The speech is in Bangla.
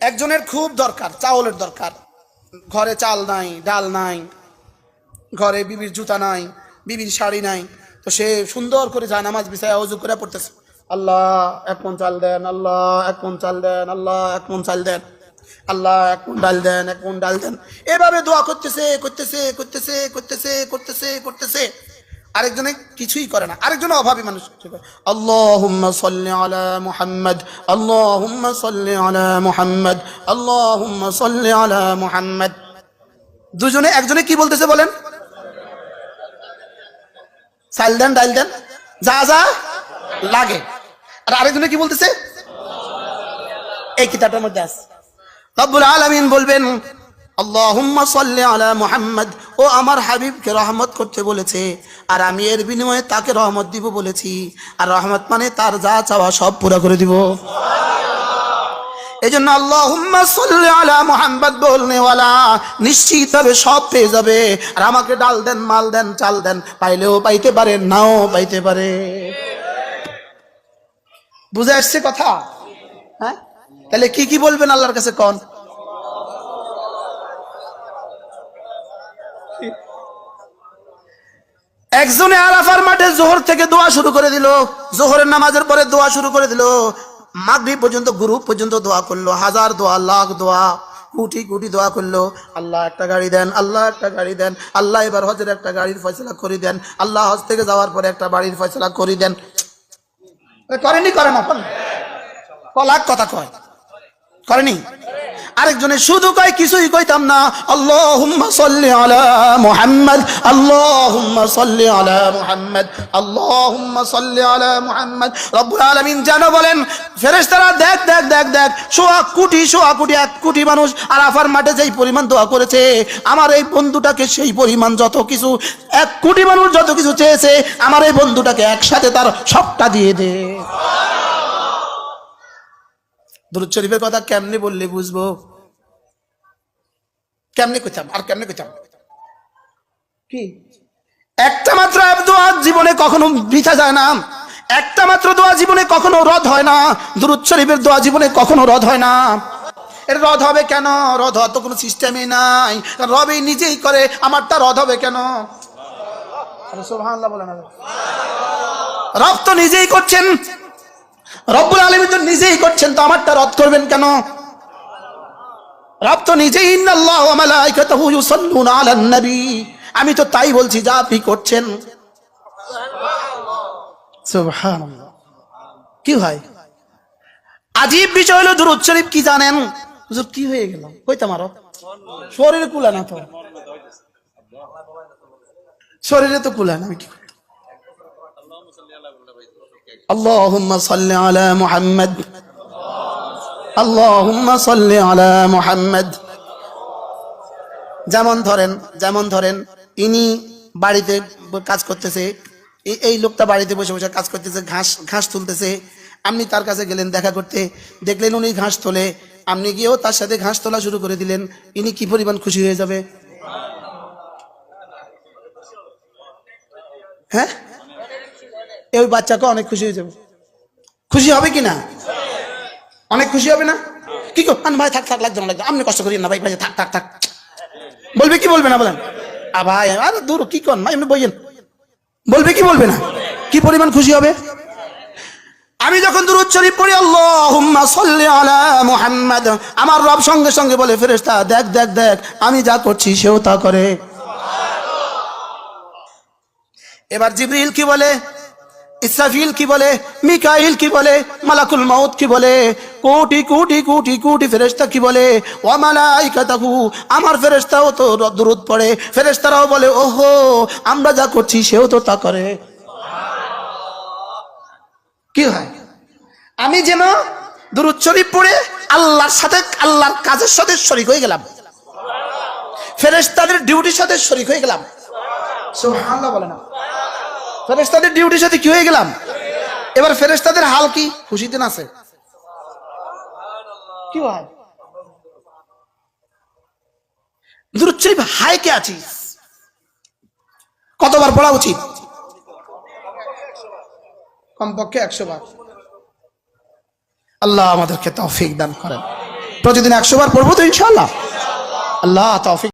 একজনের খুব দরকার, চাউলের দরকার। ঘরে চাল নাই, ডাল নাই, ঘরে বিবির জুতা নাই, বিবির শাড়ি নাই, তো সে সুন্দর করে যায়, নামাজ বিছায় অজু করে পড়তেছে। আল্লাহ, এক মন চাল দেন, আল্লাহ, এক মন চাল দেন, আল্লাহ, এক মন চাল দেন, আল্লাহ, এক মন ডাল দেন, এক মন ডাল দেন। এভাবে দোয়া করতেছে করতেছে করতেছে করতেছে করতেছে করতেছে। আরেকজনে কিছুই করে না, আরেকজন অভাবী মানুষ। আল্লাহুম্মা দুজনে, একজনে কি বলতেছে বলেন? চাল দেন, ডাইল দেন। যা যা লাগে। আর আরেকজনে কি বলতেছে? এই কিতাবটার মধ্যে আছে। রব্বুল আলামিন বলবেন, আল্লাহুম্মা সাল্লি মুহাম্মদ ও আমার হাবিবকে রহমত করতে বলেছে, আর আমি এর বিনিময়ে তাকে রহমত দিব বলেছি, আর রহমত মানে তার যা চাওয়া সব পুরো করে দিব। এই জন্য আল্লাহুম্মা সাল্লি আলা মুহাম্মদ বলনে ওয়ালা, নিশ্চিত হবে সব পেয়ে যাবে। আর আমাকে ডাল দেন, মাল দেন, চাল দেন, পাইলেও পাইতে পারে, নাও পাইতে পারে। বুঝে আসছে কথা? হ্যাঁ? তাহলে কি কি বলবেন আল্লাহর কাছে কন? একজনে আরাফার মাঠে জোহর থেকে দোয়া শুরু করে দিল, জোহরের নামাজের পরে দোয়া শুরু করে দিল, মাগরিব পর্যন্ত, গ্রুপ পর্যন্ত দোয়া করল, হাজার দোয়া, লাখ দোয়া, কুটি কুটি দোয়া করল, আল্লাহ একটা গাড়ি দেন, আল্লাহ একটা গাড়ি দেন, আল্লাহ এবার হজের একটা গাড়ির ফয়সলা করে দেন, আল্লাহ হজ থেকে যাওয়ার পরে একটা বাড়ির ফয়সলা করে দেন। করেনি, করে না কথা কয়। করেনি? আরেকজনে শুধু কয়, কিছুই কইতাম না। আল্লাহুম্মা সাল্লি আলা মুহাম্মদ, আল্লাহুম্মা সাল্লি আলা মুহাম্মদ, আল্লাহুম্মা সাল্লি আলা মুহাম্মদ। রব্বুল আলামিন যেন বলেন, ফেরেশতারা দেখ দেখ দেখ দেখ, সোয়া কোটি সোয়া কোটি, এক কোটি মানুষ আরাফার মাঠে যেই পরিমাণ দোয়া করেছে, আমার এই বন্ধুটাকে সেই পরিমাণ যত কিছু, এক কোটি মানুষ যত কিছু চেয়েছে, আমার এই বন্ধুটাকে একসাথে তার সবটা দিয়ে দে। দুরুদ শরীফের কথা কেমনে বললে বুঝব? কেমনে কইতাম আর কেমনে কইতাম কি? একটা মাত্র দোয়া জীবনে কখনো বৃথা যায় না। একটা মাত্র দোয়া জীবনে কখনো রদ হয় না। দুরুদ শরীফের দোয়া জীবনে কখনো রদ হয় না। এর রদ হবে কেন? রদ হওয়ার তো কোনো সিস্টেমই নাই। রবই নিজেই করে, আমারটা রদ হবে কেন? বলেন আরে। রব তো নিজেই করছেন। রব্বুল আলমী তো নিজেই করছেন, তো আমারটা রদ করবেন কেন? রব তো নিজেই আমি তো তাই বলছি, যা আপনি করছেন। কি হয় আজীব বিষয় হলো দুরূদ শরীফ, কি জানেন? কি হয়ে গেল? কইতাম আরও শরীরে কুলা না তো? শরীরে তো কুলা আমি কি করি? اللهم صل على محمد اللهم صل على محمد যেমন ধরেন যেমন ধরেন ইনি বাড়িতে কাজ করতেছে এই- এই লোকটা বাড়িতে বসে বসে কাজ করতেছে ঘাস ঘাস তুলতেছে আপনি তার কাছে গেলেন দেখা করতে দেখলেন উনি ঘাস তোলে আপনি গিয়েও তার সাথে ঘাস তোলা শুরু করে দিলেন ইনি কি পরিমাণ খুশি হয়ে যাবে হ্যাঁ এই ওই বাচ্চাকে অনেক খুশি হয়ে যাবে। খুশি হবে কি না? অনেক খুশি হবে না? কি কর আন ভাই থাক থাক লাগবে না লাগবে আপনি কষ্ট করি না, ভাই ভাই, থাক থাক থাক। বলবে কি বলবে না বলেন? আ, ভাই, আরে দূর, কি কর না এমনি বইয়েন। বলবে কি বলবে না? কি পরিমাণ খুশি হবে? আমি যখন দুরুদ শরীফ পড়ি, আল্লাহুম্মা সাল্লি আলা মুহাম্মাদ। আমার রব সঙ্গে সঙ্গে বলে, ফেরেশতা, দেখ দেখ দেখ, আমি যা করছি, সেও তা করে। এবার জিবরিল কি বলে? ইসরাফিল কি বলে? মিকাইল কি বলে? মালাকুল মাউত কি বলে? কোটি কোটি কোটি কোটি ফেরেশতা কি বলে? ওয়া মালাইকাতাহু, আমার ফেরেশতাও তো দুরূদ পড়ে। ফেরেশতারাও বলে, ওহো, আমরা যা করছি সেও তো তা করে। কি হয়? আমি যেন দুরূদ শরীফ পড়ে আল্লাহর সাথে, আল্লাহর কাজের সাথে শরীক হয়ে গেলাম। ফেরেশতাদের ডিউটির সাথে শরীক হয়ে গেলাম। সুবহানাল্লাহ বলে না। ফেরেস্তাদের ডিউটির সাথে কি হয়ে গেলাম? এবার ফেরেস্তাদের হাল কি? খুশিতে আছে কি কে আছিস? কতবার পড়া উচিত? কমপক্ষে একশো বার আল্লাহ আমাদেরকে তৌফিক দান করেন। প্রতিদিন একশো বার পড়ব তো ইনশাল্লাহ আল্লাহ তৌফিক